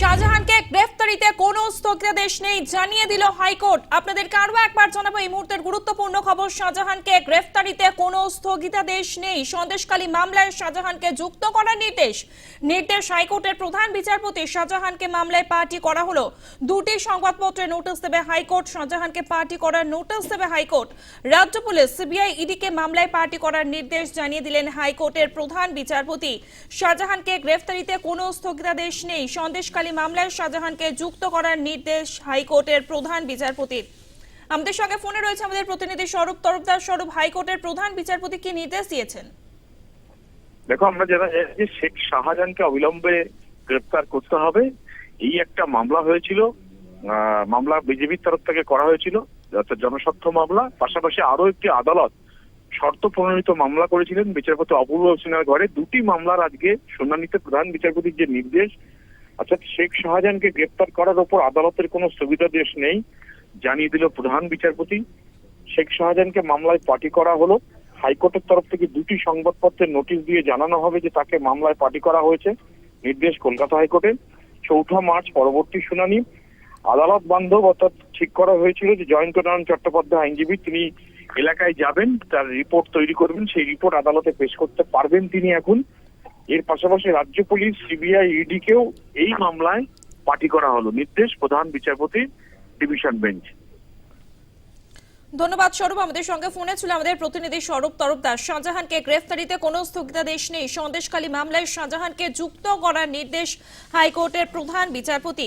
শাহজাহানকে গ্রেফতারিতে কোনো স্থগিতাদেশ নেই, জানিয়ে দিল হাইকোর্ট। আপনাদেরকে আরও একবার জানাব, এই মুহূর্তের গুরুত্বপূর্ণ খবর, শাহজাহানকে গ্রেফতারিতে কোনো স্থগিতাদেশ নেই। সন্দেশকালী মামলায় শাহজাহানকে যুক্ত করার নির্দেশ। নির্দেশ হাইকোর্টের প্রধান বিচারপতি শাহজাহানকে মামলায় পার্টি করা হলো। দুটি সংবাদপত্রে নোটিশ দেবে হাইকোর্ট, শাহজাহানকে পার্টি করার নোটিশ দেবে হাইকোর্ট। রাজ্য পুলিশ, সিবিআই ইডিকে মামলায় পার্টি করার নির্দেশ জানিয়ে দিলেন হাইকোর্টের প্রধান বিচারপতি। শাহজাহানকে গ্রেফতারিতে কোনো স্থগিতাদেশ নেই। সন্দেশকালী মামলায় শাহজাহানকে যুক্ত করার নির্দেশ হাইকোর্টের প্রধান বিচারপতির। আমাদের সঙ্গে ফোনে রয়েছে আমাদের প্রতিনিধি স্বরূপ তরফদার। স্বরূপ, হাইকোর্টের প্রধান বিচারপতি কি নির্দেশ দিয়েছেন? দেখো, আমরা জানা যায় যে শেখ শাহজাহানকে অবিলম্বে গ্রেপ্তার করতে হবে। এই একটা মামলা হয়েছিল মামলা বিজেপির তরফ থেকে করা হয়েছিল অর্থাৎ জনস্বার্থ মামলা, পাশাপাশি আরও একটি আদালত শর্ত প্রণোদিত মামলা করেছিলেন। বিচারপতি অপূর্ব সিনহার ঘরে দুটি মামলার আজকে শুনানিতে প্রধান বিচারপতির যে নির্দেশ অর্থাৎ শেখ শাহজাহানকে গ্রেপ্তার করার ওপর আদালতের কোনো স্থগিতাদেশ নেই, জানিয়ে দিল প্রধান বিচারপতি। শেখ শাহজাহানকে মামলায় পার্টি করা হলো। হাইকোর্টের তরফ থেকে দুটি সংবাদপত্রের নোটিশ দিয়ে জানানো হবে যে তাকে মামলায় পার্টি করা হয়েছে। নির্দেশ কলকাতা হাইকোর্টের। চৌঠা মার্চ পরবর্তী শুনানি। আদালত বান্ধব অর্থাৎ ঠিক করা হয়েছিল যে জয়ন্ত নারায়ণ চট্টোপাধ্যায় আইনজীবী, তিনি এলাকায় যাবেন, তার রিপোর্ট তৈরি করবেন, সেই রিপোর্ট আদালতে পেশ করতে পারবেন তিনি এখন। এর পাশাপাশি রাজ্য পুলিশ সিবিআই ইডি কেও এই মামলায় পার্টি করা হলো। নির্দেশ প্রধান বিচারপতি ডিভিশন বেঞ্চ। ধন্যবাদ স্বরূপ, আমাদের সঙ্গে ফোনে ছিল আমাদের প্রতিনিধি স্বরূপ তরফদার। শাহজাহানকে গ্রেফতারিতে কোনো স্থগিতাদেশ নেই। সন্দেশখালী মামলায় শাহজাহানকে যুক্ত করার নির্দেশ হাইকোর্টের প্রধান বিচারপতি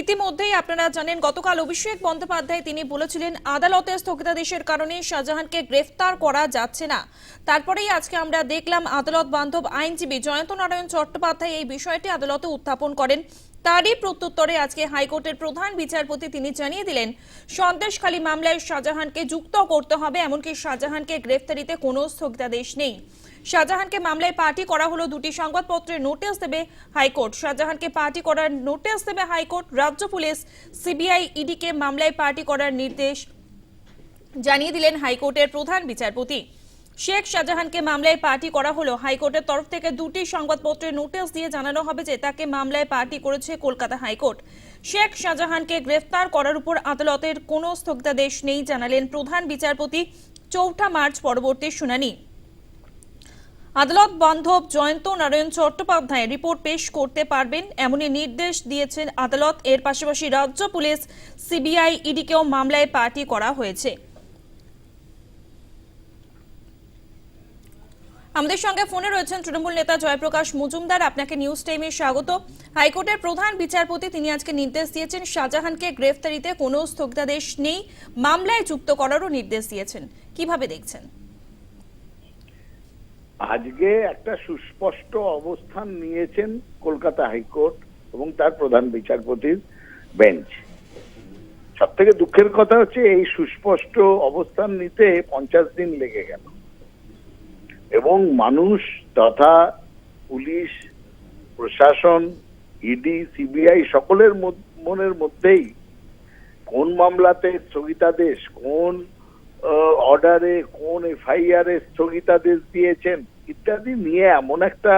ইতিমধ্যেই আপনারা জানেন, গতকাল অভিষেক বন্দ্যোপাধ্যায় তিনি বলেছিলেন আদালতের স্থগিতাদেশের কারণে শাহজাহানকে গ্রেফতার করা যাচ্ছে না। তারপরেই আজকে আমরা দেখলাম, আদালত বান্ধব আইনজীবী জয়ন্ত নারায়ণ চট্টোপাধ্যায় এই বিষয়টি আদালতে উত্থাপন করেন। তারই প্রত্যুত্তরে আজকে হাইকোর্টের প্রধান বিচারপতি তিনি জানিয়ে দিলেন, সন্দেশখালী মামলায় শাহজাহানকে যুক্ত করতে হবে, এমনকি শাহজাহানকে গ্রেফতারিতে কোনো স্থগিতাদেশ নেই। শাহজাহানকে মামলায় পার্টি করা হলো দুটি সংবাদপত্রে নোটিশ দেবে হাইকোর্ট। শাহজাহানকে পার্টি করার নোটিশ দেবে হাইকোর্ট। রাজ্য পুলিশ সিবিআই ইডিকে মামলায় পার্টি করার নির্দেশ জানিয়ে দিলেন হাইকোর্টের প্রধান বিচারপতি। শেখ শাহজাহানকে মামলায় পার্টি করা হলো। হাইকোর্টের তরফ থেকে দুটি সংবাদপত্রে নোটিশ দিয়ে জানানো হবে যে তাকে মামলায় পার্টি করেছে কলকাতা হাইকোর্ট। শেখ শাহজাহানকে গ্রেফতার করার উপর আদালতের কোনো স্থগিতাদেশ নেই, জানালেন প্রধান বিচারপতি। চৌঠা মার্চ পরবর্তী শুনানি। আদালত বান্ধব জয়ন্ত নারায়ণ চট্টোপাধ্যায় রিপোর্ট পেশ করতে পারবেন, এমনই নির্দেশ দিয়েছেন আদালত। এর পাশাপাশি রাজ্য পুলিশ, সিবিআই ইডিকেও মামলায় পার্টি করা হয়েছে। আমাদের সঙ্গে ফোনে রয়েছেন তৃণমূল নেতা জয়প্রকাশ মজুমদার। আপনাকে নিউজ টাইমে স্বাগত। হাইকোর্টের প্রধান বিচারপতি তিনি আজকে নির্দেশ দিয়েছেন, শাহজাহানকে গ্রেফতারিতে কোনো স্থগিতাদেশ নেই। মামলায় যুক্ত করারও নির্দেশ দিয়েছেন। কীভাবে দেখছেন? আজকে একটা সুস্পষ্ট অবস্থান নিয়েছেন কলকাতা হাইকোর্ট এবং তার প্রধান বিচারপতির বেঞ্চ। সব থেকে দুঃখের কথা হচ্ছে, এই সুস্পষ্ট অবস্থান নিতে পঞ্চাশ দিন লেগে গেল। এবং মানুষ তথা পুলিশ, প্রশাসন, ইডি, সিবিআই সকলের মনের মধ্যেই কোন মামলাতে স্থগিতাদেশ, কোন অর্ডারে কোন এফআইআর এ স্থগিতাদেশ দিয়েছেন ইত্যাদি নিয়ে এমন একটা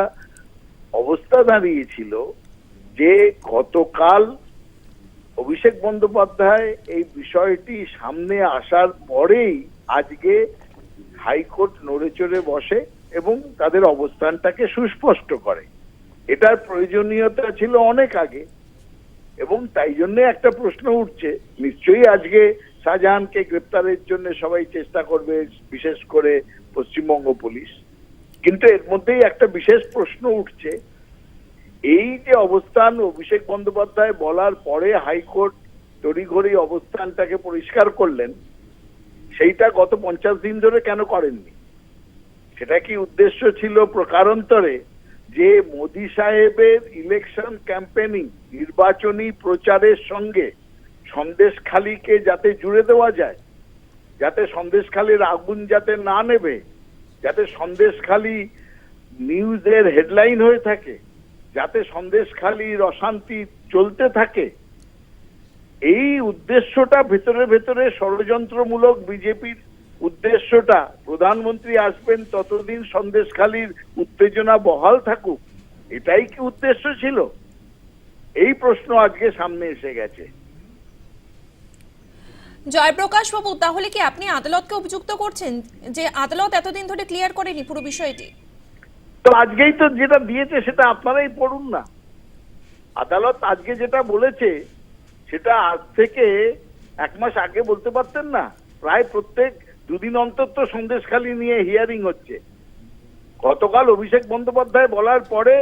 অবস্থা দাঁড়িয়েছিল যে গতকাল অভিষেক বন্দ্যোপাধ্যায় এই বিষয়টি সামনে আসার পরেই আজকে হাইকোর্ট নড়ে চড়ে বসে এবং তাদের অবস্থানটাকে সুস্পষ্ট করে। এটার প্রয়োজনীয়তা ছিল অনেক আগে এবং তাই জন্য একটা প্রশ্ন উঠছে। নিশ্চয়ই আজকে শাহজাহানকে গ্রেপ্তারের জন্য সবাই চেষ্টা করবে, বিশেষ করে পশ্চিমবঙ্গ পুলিশ। কিন্তু এর মধ্যেই একটা বিশেষ প্রশ্ন উঠছে। এই যে অবস্থান অভিষেক বন্দ্যোপাধ্যায় বলার পরে হাইকোর্ট তড়িঘড়ি অবস্থানটাকে পরিষ্কার করলেন, সেইটা গত পঞ্চাশ দিন ধরে কেন করেননি? সেটা কি উদ্দেশ্য ছিল প্রকারান্তরে যে মোদি সাহেবের ইলেকশন ক্যাম্পেনিং নির্বাচনী প্রচারের সঙ্গে সন্দেশখালীকে যাতে জুড়ে দেওয়া যায়, যাতে সন্দেশখালীর আগুন যাতে না নেবে, যাতে সন্দেশখালী নিউজের হেডলাইন হয়ে থাকে, যাতে সন্দেশখালীর অশান্তি চলতে থাকে, এই উদ্দেশ্যটা ভেতরে ভেতরে ষড়যন্ত্রমূলক বিজেপির উদ্দেশ্যটা, প্রধানমন্ত্রী আসবেন ততদিন সন্দেশখালীর উত্তেজনা বহাল থাকুক, এটাই কি উদ্দেশ্য ছিল? এই প্রশ্ন আজকে সামনে এসে গেছে। জয়প্রকাশ বাবু, তাহলে কি আপনি আদালতকে অভিযুক্ত করছেন যে আদালত এতদিন ধরে ক্লিয়ার করেনি পুরো বিষয়টি? তো আজকেই তো যেটা দিয়েছে সেটা আপনারাই পড়ুন না। আদালত আজকে যেটা বলেছে, সেটা আজ থেকে এক মাস আগে বলতে পারতেন না। প্রায় প্রত্যেক দুদিন অন্তর তো সন্দেশখালি নিয়ে হিয়ারিং হচ্ছে। গতকাল অভিষেক বন্দ্যোপাধ্যায় বলার পরে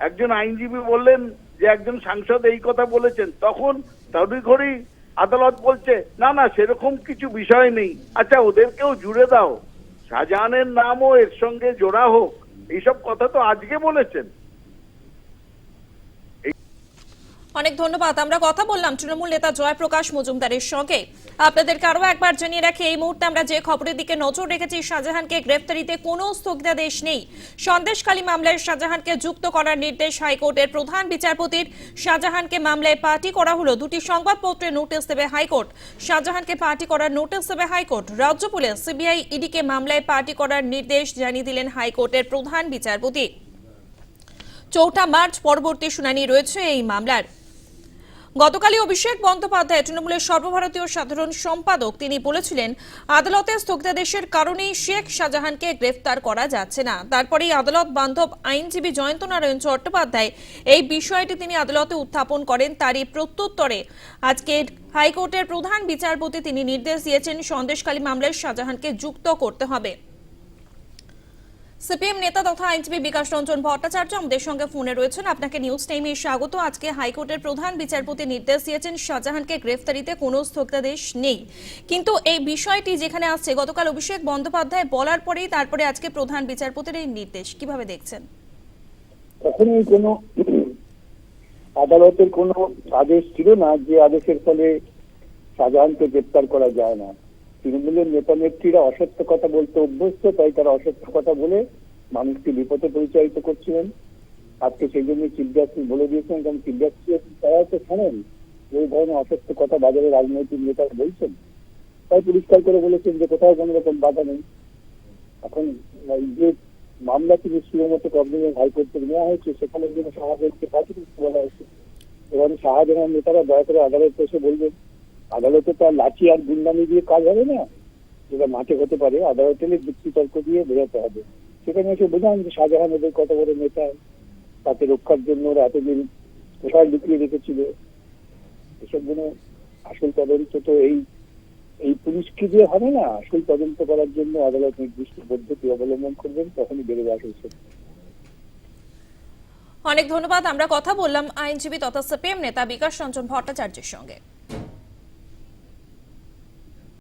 একজন আইনজীবী বললেন যে একজন সাংসদ এই কথা বলেছেন, তখন তড়িঘড়ি আদালত বলছে, না না, সেরকম কিছু বিষয় নেই। আচ্ছা ওদেরকেও জুড়ে দাও। শাহজাহানের নামও এর সঙ্গে জোড়া হোক। এইসব কথা তো আজকে বলেছেন। অনেক ধন্যবাদ। আমরা কথা বললাম তৃণমূল নেতা জয়প্রকাশ মজুমদারের সঙ্গে। আপনাদেরকে আরও একবার জানিয়ে রাখি, এই মুহূর্তে আমরা যে খবরের দিকে নজর রেখেছি, শাহজাহানকে গ্রেফতারিতে কোনো স্থগিতাদেশ নেই। সন্দেশখালী মামলায় শাহজাহানকে যুক্ত করার নির্দেশ হাইকোর্টের প্রধান বিচারপতির। শাহজাহানকে মামলায় পার্টি করা হলো। দুটি সংবাদপত্রে নোটিশ দেবে হাইকোর্ট। শাহজাহানকে পার্টি করার নোটিশ দেবে হাইকোর্ট। রাজ্য পুলিশ, সিবিআই, ইডিকে মামলায় পার্টি করার নির্দেশ জানিয়ে দিলেন হাইকোর্টের প্রধান বিচারপতি। চৌঠা মার্চ পরবর্তী শুনানি রয়েছে এই মামলার। গতকালই অভিষেক বন্দ্যোপাধ্যায় তৃণমূলের সর্বভারতীয় সাধারণ সম্পাদক। তিনি বলেছিলেন আদালতের স্থগিতাদেশের কারণেই শেখ শাহজাহানকে গ্রেফতার করা যাচ্ছে না। তারপরেই আদালত বান্ধব আইনজীবী জয়ন্ত নারায়ণ চট্টোপাধ্যায় এই বিষয়টি তিনি আদালতে উত্থাপন করেন তারই প্রত্যুত্তরে। আজকে হাইকোর্টের প্রধান বিচারপতি তিনি নির্দেশ দিয়েছেন সন্দেশকালী মামলায় শাহজাহানকে যুক্ত করতে হবে। সিপিএম নেতা তথা আইনজীবী বিকাশ রঞ্জন ভট্টাচার্য আমাদের সঙ্গে ফোনে রয়েছেন। আপনাকে নিউজ টাইমে স্বাগত। আজকে হাইকোর্টের প্রধান বিচারপতি নির্দেশ দিয়েছেন, শাহজাহানকে গ্রেফতারিতে কোনো স্থগিতাদেশ নেই। কিন্তু এই বিষয়টি যেখানে আসছে, গতকাল অভিষেক বন্দ্যোপাধ্যায় বলার পরেই তারপরে আজকে প্রধান বিচারপতির এই নির্দেশ। কীভাবে দেখছেন? কখনোই কোনো আদালতের কোনো আদেশ ছিল না যে আদেশের ফলে শাহজাহানকে গ্রেপ্তার করা যায় না। তৃণমূলের নেতা নেত্রীরা অসত্য কথা বলতে অভ্যস্ত, তাই তারা অসত্য কথা বলে মানুষকে বিপদে পরিচালিত করছিলেন। আজকে সেই জন্য চিফ জাস্টিস বলে দিয়েছেন, কারণ চিফ জাস্টিস তারা তো শোনেন এই ধরনের অসত্য কথা বাজারে রাজনৈতিক নেতারা বলছেন। তাই পরিষ্কার করে বলেছেন যে কোথাও কোনো রকম বাধা নেই। এখন যে মামলা তিনি সুমতো কর্মীর হাইকোর্ট নেওয়া হয়েছে, সেখানে জন্য শাহজাহানকে পাঠিয়ে বলা হয়েছে। এবং শাহজাহান নেতারা দয়া করে আদালতে এসে বলবেন। আদালতে তো আর লাঠি আর গুন্ডামি দিয়ে কাজ হবে না। যেটা মাঠে হতে পারে, আদালতে যুক্তি তর্ক দিয়ে বোঝাতে হবে। সেখানে এসে বোঝান যে শাহজাহান ওদের কত বড় নেতা। তাকে রক্ষার জন্য ওরা এতদিন কোথায় লুকিয়ে রেখেছিল। এসব জন্য আসল তদন্ত তো এই এই পুলিশকে দিয়ে হবে না। আসল তদন্ত করার জন্য আদালত নির্দিষ্ট পদ্ধতি অবলম্বন করবেন, তখনই বেড়ে আসে অনেক ধন্যবাদ। আমরা কথা বললাম আইনজীবী তথা সিপিএম নেতা বিকাশ রঞ্জন ভট্টাচার্যের সঙ্গে।